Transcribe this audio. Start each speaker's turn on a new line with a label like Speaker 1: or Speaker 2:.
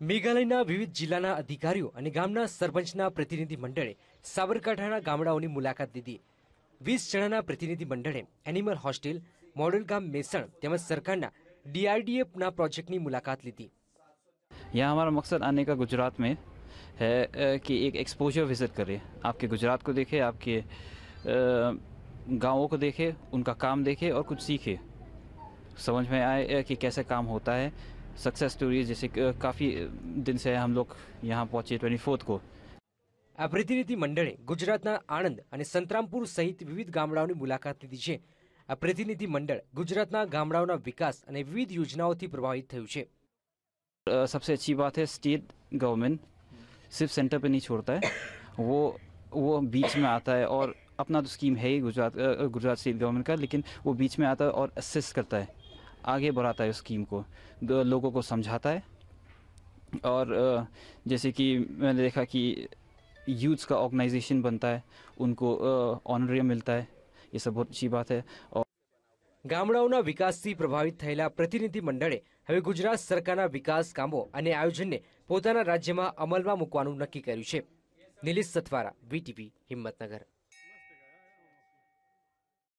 Speaker 1: મેઘાલયના વિવિધ જિલ્લાના અધિકારીઓ અને ગામના સરપંચના પ્રતિનિધિ મંડળે સાબરકાંઠાના ગામડાઓની મુલાકાત લીધી વીસ જણાના પ્રતિનિધિ મંડળે એનિમલ હોસ્ટેલ મોડેલ ગામ મેસણ તેમજ સરકારના ડીઆરડીએફના પ્રોજેક્ટની મુલાકાત લીધી
Speaker 2: यहाँ हमारा मकसद आने का गुजरात में है अ, कि एक एक्सपोजर विज़िट करें आपके गुजरात को देखें आपके अ, गाँवों को देखें उनका काम देखें और कुछ सीखें समझ में आए अ, कि कैसे काम होता है सक्सेस स्टोरीज जैसे काफ़ी दिन से हम लोग यहाँ पहुँचे ट्वेंटी फोर्थ को
Speaker 1: આ પ્રતિનિધિ મંડળે ગુજરાતના આણંદ અને સંતરામપુર સહિત વિવિધ ગામડાઓની મુલાકાત લીધી છે આ પ્રતિનિધિ મંડળ ગુજરાતના ગામડાઓના વિકાસ અને વિવિધ યોજનાઓથી પ્રભાવિત થયું છે
Speaker 2: अ, सबसे अच्छी बात है स्टेट गवर्नमेंट सिर्फ सेंटर पे नहीं छोड़ता है वो वो बीच में आता है और अपना तो स्कीम है ही गुजरात अ, गुजरात स्टेट गवर्नमेंट का लेकिन वो बीच में आता है और असिस्ट करता है आगे बढ़ाता है उस स्कीम को द- लोगों को समझाता है और अ, जैसे कि मैंने देखा कि यूथ्स का ऑर्गेनाइजेशन बनता है उनको ऑनरियम मिलता है ये सब बहुत अच्छी बात है और
Speaker 1: ગામડાઓના વિકાસથી પ્રભાવિત થયેલા પ્રતિનિધિ મંડળે હવે ગુજરાત સરકારના વિકાસ કામો અને આયોજનને પોતાના રાજ્યમાં અમલમાં મૂકવાનું નક્કી કર્યું છે નિલેશ સથવારા વીટીવી હિંમતનગર